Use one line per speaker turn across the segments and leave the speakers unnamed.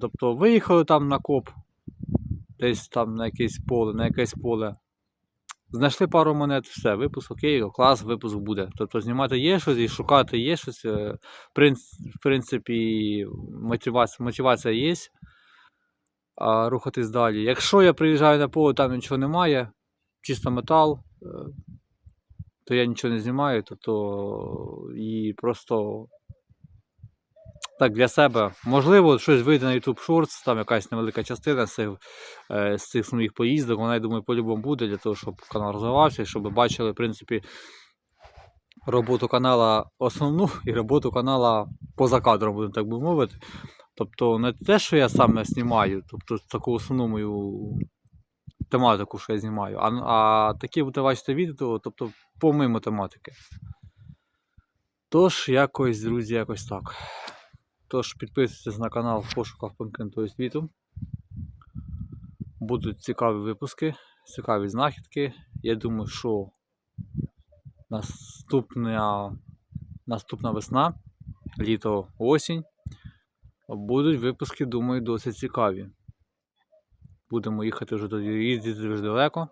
Тобто виїхали там на коп, десь там на якесь поле, на якесь поле. Знайшли пару монет, все, випуск окей, клас, випуск буде. Тобто знімати є щось і шукати є щось. е, В принципі, мотивація, мотивація є. А рухатись далі. Якщо я приїжджаю на поле, там нічого немає, чисто метал, е, то я нічого не знімаю, то, то і просто так для себе. Можливо, щось вийде на YouTube Shorts, там якась невелика частина з цих, е, з цих моїх поїздок. Вона, я думаю, по-любому буде для того, щоб канал розвивався, щоб ви бачили, в принципі, роботу канала основну і роботу канала поза кадром, будемо так би мовити. Тобто не те, що я саме знімаю, тобто таку основну мою тематику, що я знімаю, а, а такі будете бачити відео, тобто помимо тематики. Тож, якось, друзі, якось так. Тож підписуйтесь на канал в пошуках Панкентою світу. Будуть цікаві випуски, цікаві знахідки. Я думаю, що наступна, наступна весна, літо, осінь. Будуть випуски, думаю, досить цікаві. Будемо їхати вже тоді їздити вже далеко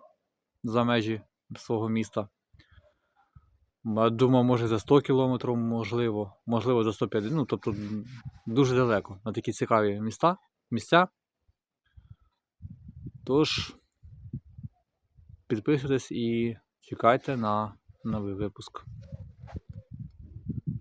за межі свого міста. Думаю, може за 100 кілометрів, можливо, можливо за 150, ну тобто дуже далеко на такі цікаві міста, місця. Тож, підписуйтесь і чекайте на новий випуск.